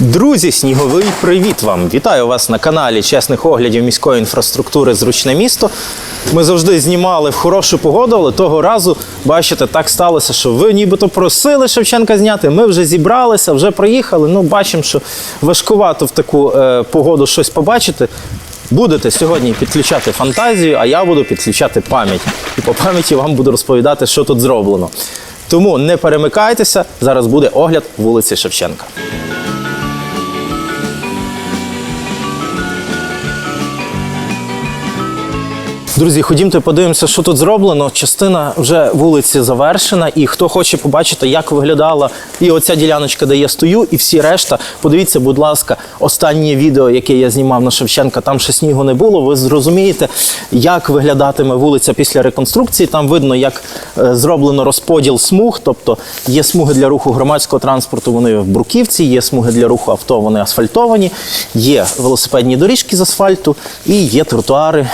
Друзі, сніговий привіт вам! Вітаю вас на каналі чесних оглядів міської інфраструктури Зручне місто. Ми завжди знімали в хорошу погоду, але того разу, бачите, так сталося, що ви нібито просили Шевченка зняти. Ми вже зібралися, вже приїхали. Ну, бачимо, що важкувато в таку е, погоду щось побачити. Будете сьогодні підключати фантазію, а я буду підключати пам'ять. І по пам'яті вам буду розповідати, що тут зроблено. Тому не перемикайтеся, зараз буде огляд вулиці Шевченка. Друзі, ходімте, подивимося, що тут зроблено. Частина вже вулиці завершена, і хто хоче побачити, як виглядала і оця діляночка, де я стою, і всі решта. Подивіться, будь ласка, останнє відео, яке я знімав на Шевченка, там ще снігу не було. Ви зрозумієте, як виглядатиме вулиця після реконструкції. Там видно, як е, зроблено розподіл смуг, тобто є смуги для руху громадського транспорту, вони в бруківці, є смуги для руху авто, вони асфальтовані, є велосипедні доріжки з асфальту і є тротуари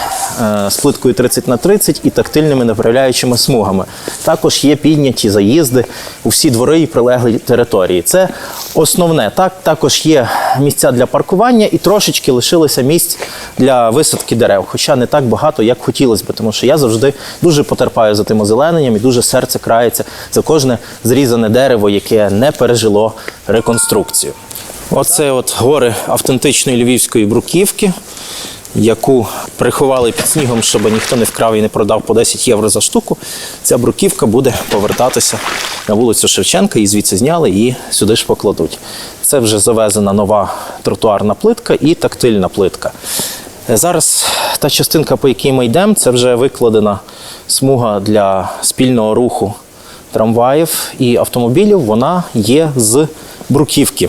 з плиткою 30 на 30 і тактильними направляючими смугами. Також є підняті заїзди у всі двори і прилеглі території. Це основне. Так, також є місця для паркування і трошечки лишилося місць для висадки дерев, хоча не так багато, як хотілося б, тому що я завжди дуже потерпаю за тим озелененням і дуже серце крається за кожне зрізане дерево, яке не пережило реконструкцію. Оце от гори автентичної львівської бруківки яку приховали під снігом, щоб ніхто не вкрав і не продав по 10 євро за штуку. Ця бруківка буде повертатися на вулицю Шевченка, і звідси зняли і сюди ж покладуть. Це вже завезена нова тротуарна плитка і тактильна плитка. Зараз та частинка, по якій ми йдемо, це вже викладена смуга для спільного руху трамваїв і автомобілів. Вона є з бруківки.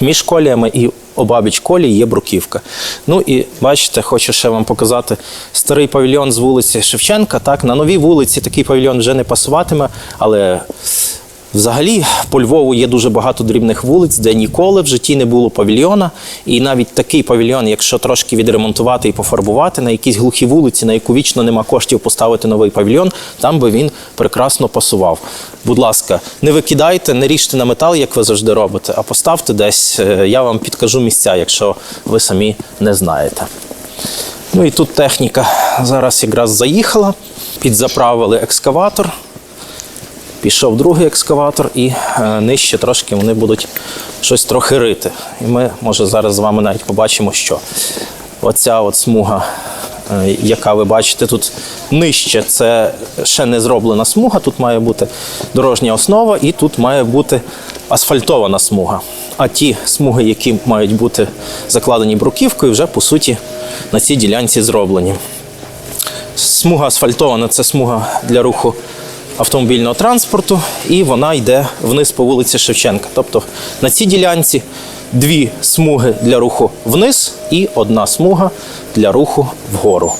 Між коліями і обабіч колії є бруківка. Ну і бачите, хочу ще вам показати старий павільйон з вулиці Шевченка. Так, на новій вулиці такий павільйон вже не пасуватиме, але Взагалі, по Львову є дуже багато дрібних вулиць, де ніколи в житті не було павільйона. І навіть такий павільйон, якщо трошки відремонтувати і пофарбувати на якійсь глухій вулиці, на яку вічно нема коштів поставити новий павільйон, там би він прекрасно пасував. Будь ласка, не викидайте, не ріжте на метал, як ви завжди робите, а поставте десь. е, Я вам підкажу місця, якщо ви самі не знаєте. Ну і тут техніка зараз якраз заїхала, підзаправили екскаватор. Пішов другий екскаватор, і е, нижче трошки вони будуть щось трохи рити. І ми, може, зараз з вами навіть побачимо, що оця от смуга, е, яка ви бачите тут нижче, це ще не зроблена смуга. Тут має бути дорожня основа, і тут має бути асфальтована смуга. А ті смуги, які мають бути закладені бруківкою, вже по суті на цій ділянці зроблені. Смуга асфальтована це смуга для руху автомобільного транспорту, і вона йде вниз по вулиці Шевченка. Тобто на цій ділянці дві смуги для руху вниз і одна смуга для руху вгору.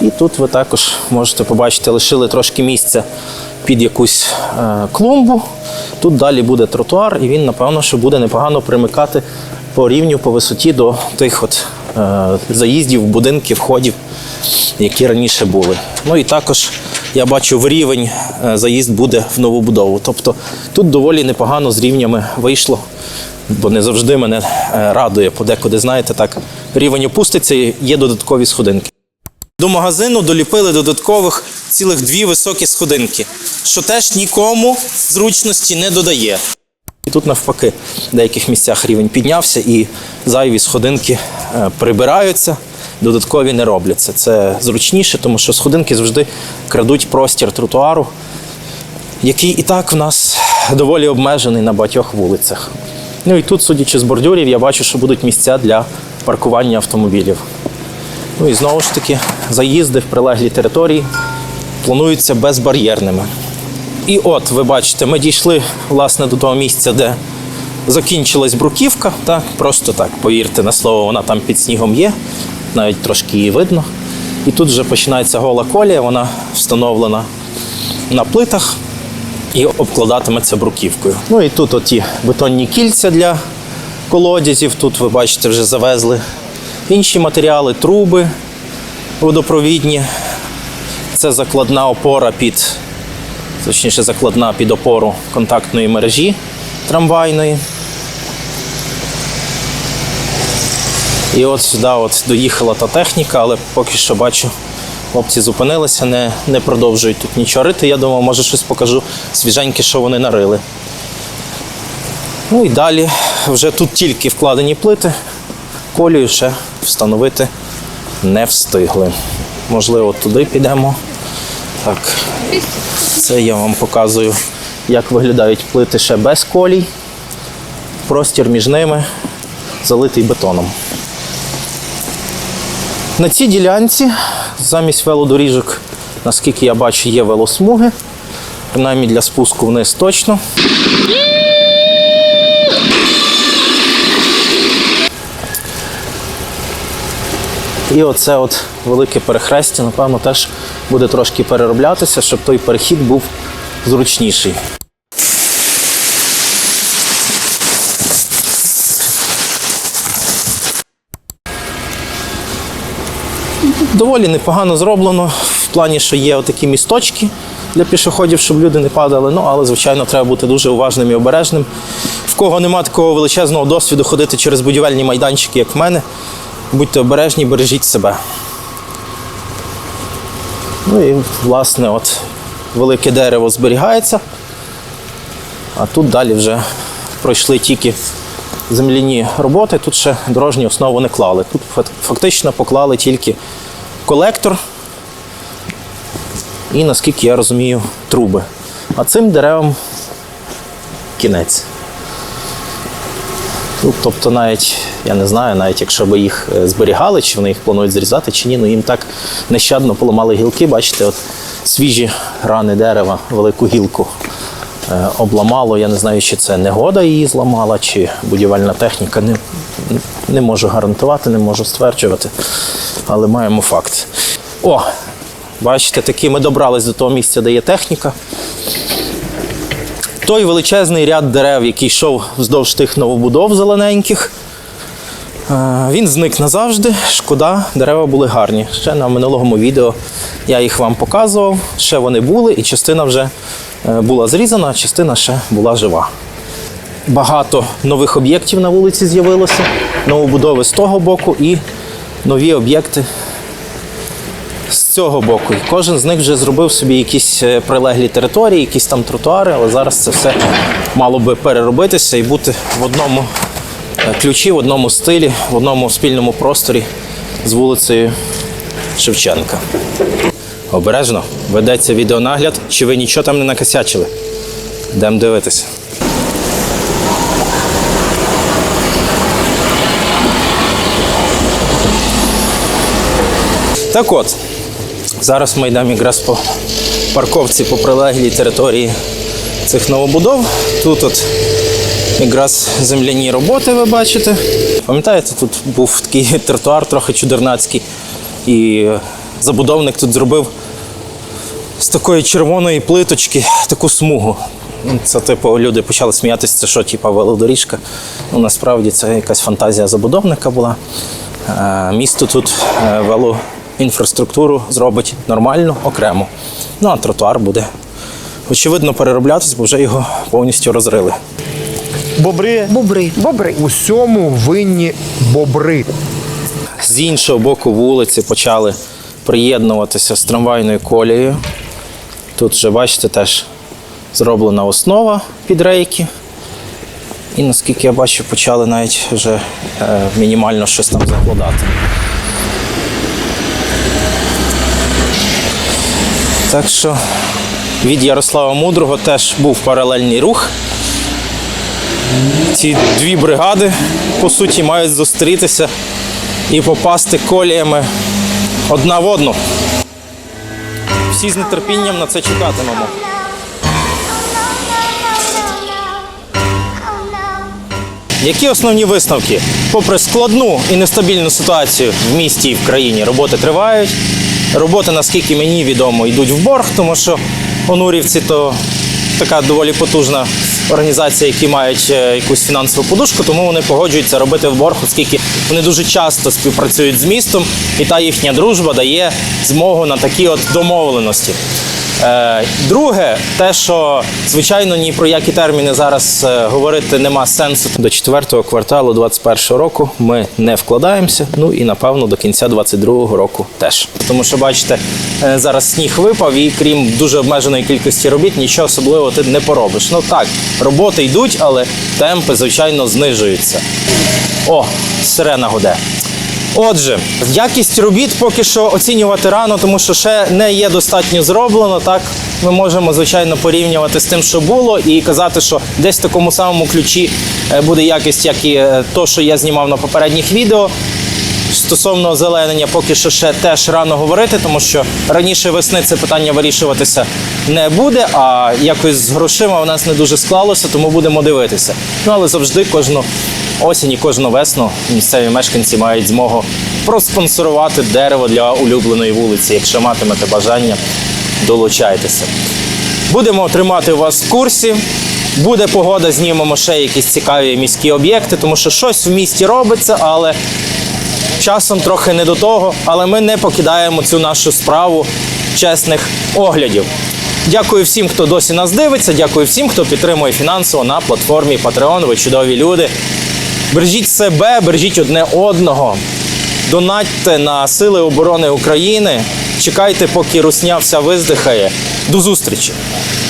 І тут ви також можете побачити, лишили трошки місця під якусь е, клумбу. Тут далі буде тротуар, і він, напевно, що буде непогано примикати по рівню, по висоті до тих от е, заїздів, будинків, входів, які раніше були. Ну і також я бачу, в рівень е, заїзд буде в нову будову. Тобто тут доволі непогано з рівнями вийшло, бо не завжди мене е, радує. Подекуди, знаєте, так рівень опуститься і є додаткові сходинки. До магазину доліпили додаткових цілих дві високі сходинки, що теж нікому зручності не додає. І тут навпаки, в деяких місцях рівень піднявся і зайві сходинки е, прибираються, додаткові не робляться. Це зручніше, тому що сходинки завжди крадуть простір тротуару, який і так в нас доволі обмежений на багатьох вулицях. Ну і тут, судячи з бордюрів, я бачу, що будуть місця для паркування автомобілів. Ну і знову ж таки, заїзди в прилеглі території плануються безбар'єрними. І от ви бачите, ми дійшли власне до того місця, де закінчилась бруківка. Так, просто так, повірте на слово, вона там під снігом є, навіть трошки її видно. І тут вже починається гола колія, вона встановлена на плитах і обкладатиметься бруківкою. Ну і тут оті бетонні кільця для колодязів. Тут ви бачите, вже завезли інші матеріали, труби водопровідні. Це закладна опора під, точніше, закладна під опору контактної мережі трамвайної. І от сюди от доїхала та техніка, але поки що бачу, хлопці зупинилися, не, не продовжують тут нічого рити. Я думав, може щось покажу свіженьке, що вони нарили. Ну і далі вже тут тільки вкладені плити, колію ще встановити не встигли. Можливо, туди підемо. Так, це я вам показую, як виглядають плити ще без колій. Простір між ними залитий бетоном. На цій ділянці замість велодоріжок, наскільки я бачу, є велосмуги. Принаймні для спуску вниз точно. І оце от велике перехрестя, напевно, теж буде трошки перероблятися, щоб той перехід був зручніший. Доволі непогано зроблено в плані, що є отакі місточки для пішоходів, щоб люди не падали. Ну, але, звичайно, треба бути дуже уважним і обережним. В кого нема такого величезного досвіду ходити через будівельні майданчики, як в мене, будьте обережні, бережіть себе. Ну і, власне, от велике дерево зберігається, а тут далі вже пройшли тільки земляні роботи, тут ще дорожню основу не клали. Тут фактично поклали тільки колектор і, наскільки я розумію, труби. А цим деревам кінець. Ну, тобто навіть, я не знаю, навіть якщо б їх е, зберігали, чи вони їх планують зрізати, чи ні, ну їм так нещадно поламали гілки, бачите, от свіжі рани дерева, велику гілку обламало. Я не знаю, чи це негода її зламала, чи будівельна техніка. Не, не можу гарантувати, не можу стверджувати, але маємо факт. О, бачите, таки ми добрались до того місця, де є техніка. Той величезний ряд дерев, який йшов вздовж тих новобудов зелененьких, е, він зник назавжди. Шкода, дерева були гарні. Ще на минулому відео я їх вам показував. Ще вони були, і частина вже е, була зрізана, а частина ще була жива. Багато нових об'єктів на вулиці з'явилося, новобудови з того боку і нові об'єкти з цього боку. І кожен з них вже зробив собі якісь е, прилеглі території, якісь там тротуари, але зараз це все мало би переробитися і бути в одному е, ключі, в одному стилі, в одному спільному просторі з вулицею Шевченка. Обережно ведеться відеонагляд, чи ви нічого там не накосячили. Йдемо дивитися. Так от, зараз ми йдемо якраз по парковці по прилеглій території цих новобудов. Тут от якраз земляні роботи ви бачите. Пам'ятаєте, тут був такий тротуар трохи чудернацький, і забудовник тут зробив з такої червоної плиточки таку смугу. Ну, Це типу люди почали сміятися, це що, типу, велодоріжка. Ну насправді це якась фантазія забудовника була. Е, Місто тут е, велоінфраструктуру зробить нормально, окремо. Ну а тротуар буде, очевидно, перероблятись, бо вже його повністю розрили. Бобри Бобри. Бобри. усьому винні бобри. З іншого боку вулиці почали приєднуватися з трамвайною колією. Тут вже, бачите, теж зроблена основа під рейки. І наскільки я бачу, почали навіть вже е, мінімально щось там закладати. Так що від Ярослава Мудрого теж був паралельний рух. Ці дві бригади, по суті, мають зустрітися і попасти коліями одна в одну. Всі з нетерпінням на це чекатимемо. Які основні висновки? Попри складну і нестабільну ситуацію в місті і в країні, роботи тривають. Роботи, наскільки мені відомо, йдуть в борг, тому що онурівці то така доволі потужна організація, які мають е, якусь фінансову подушку, тому вони погоджуються робити в борг, оскільки вони дуже часто співпрацюють з містом, і та їхня дружба дає змогу на такі от домовленості. Е, друге, те, що звичайно ні про які терміни зараз е, говорити нема сенсу. До четвертого кварталу 2021 року ми не вкладаємося. Ну і напевно до кінця 2022 року теж. Тому що бачите, е, зараз сніг випав, і крім дуже обмеженої кількості робіт, нічого особливого ти не поробиш. Ну так, роботи йдуть, але темпи, звичайно, знижуються. О, сирена гуде. Отже, якість робіт поки що оцінювати рано, тому що ще не є достатньо зроблено. Так ми можемо звичайно порівнювати з тим, що було, і казати, що десь в такому самому ключі е, буде якість, як і е, то, що я знімав на попередніх відео. Стосовно озеленення, поки що ще теж рано говорити, тому що раніше весни це питання вирішуватися не буде, а якось з грошима у нас не дуже склалося, тому будемо дивитися. Ну але завжди кожну осінь і кожну весну місцеві мешканці мають змогу проспонсорувати дерево для улюбленої вулиці. Якщо матимете бажання, долучайтеся. Будемо тримати вас в курсі. Буде погода, знімемо ще якісь цікаві міські об'єкти, тому що щось в місті робиться, але часом трохи не до того, але ми не покидаємо цю нашу справу чесних оглядів. Дякую всім, хто досі нас дивиться. Дякую всім, хто підтримує фінансово на платформі Patreon. Ви чудові люди. Бережіть себе, бережіть одне одного. Донатьте на Сили оборони України. Чекайте, поки русня вся виздихає. До зустрічі!